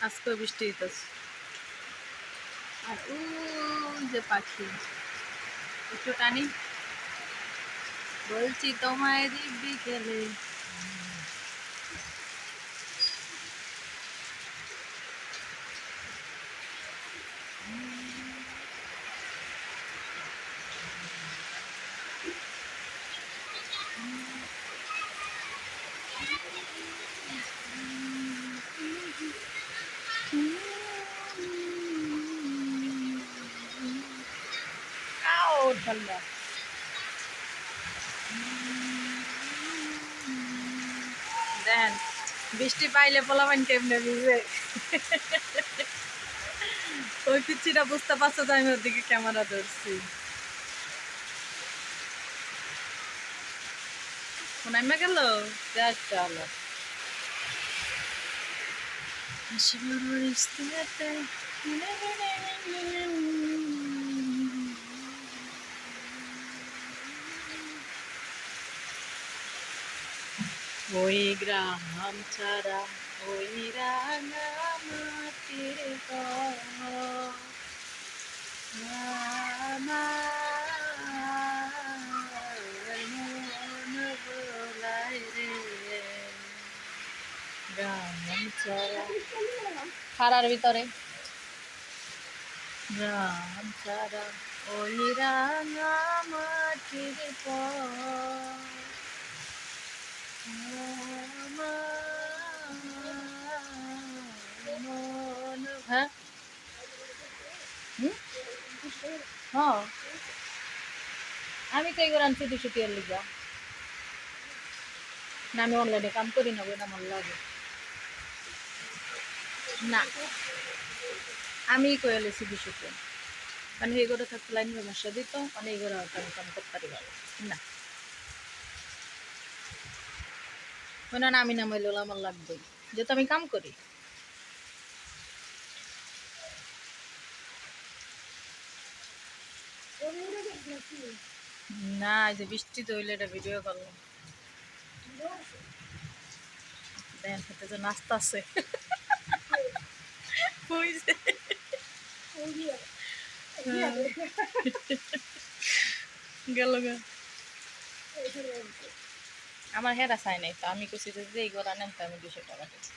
আজকে বৃষ্টি হইতেছে। আর ও যে পাখি একটু টানি। বলছি তোমায় দিব্যি খেলে আও দেখেন বৃষ্টি পাইলে পোলাপান কেমনে ভিজে ওই পিচ্ছিটা বুঝতে পারছ তো আমি ওর দিকে ক্যামেরা ধরছি। নামে গেল? চলো ওই গ্রাম ছাড়া ওই রাঙা মাটির ঘর আমার মন ভোলায় রে খারার ভিতরে। গ্রাম ছাড়া ওই রাঙা মাটির হ্যাঁ? হ্যাঁ আমি তো এগুলো আনছি দুশো টিয়ার লিগা না আমি অনলাইনে কাম করি না বলে আমার লাগে। না। আমি কয়ে লেছি দুশো টিয়া মানে এগুলো থাকতে লাইন সমস্যা দিত মানে এগুলো হয়তো আমি কাম করতে পারি। না। মানে না আমি নামাইলে আমার লাগবে। যেহেতু আমি কাম করি। না, এই যে বৃষ্টি তো হইলে এটা ভিডিও করলাম। দেখেন তো নাস্তা আছে। যে, গেল গা আমার হেরা চাই নাই তো আমি কুছি যে এই গড়া নেন তো আমি দুশো টাকা দিচ্ছি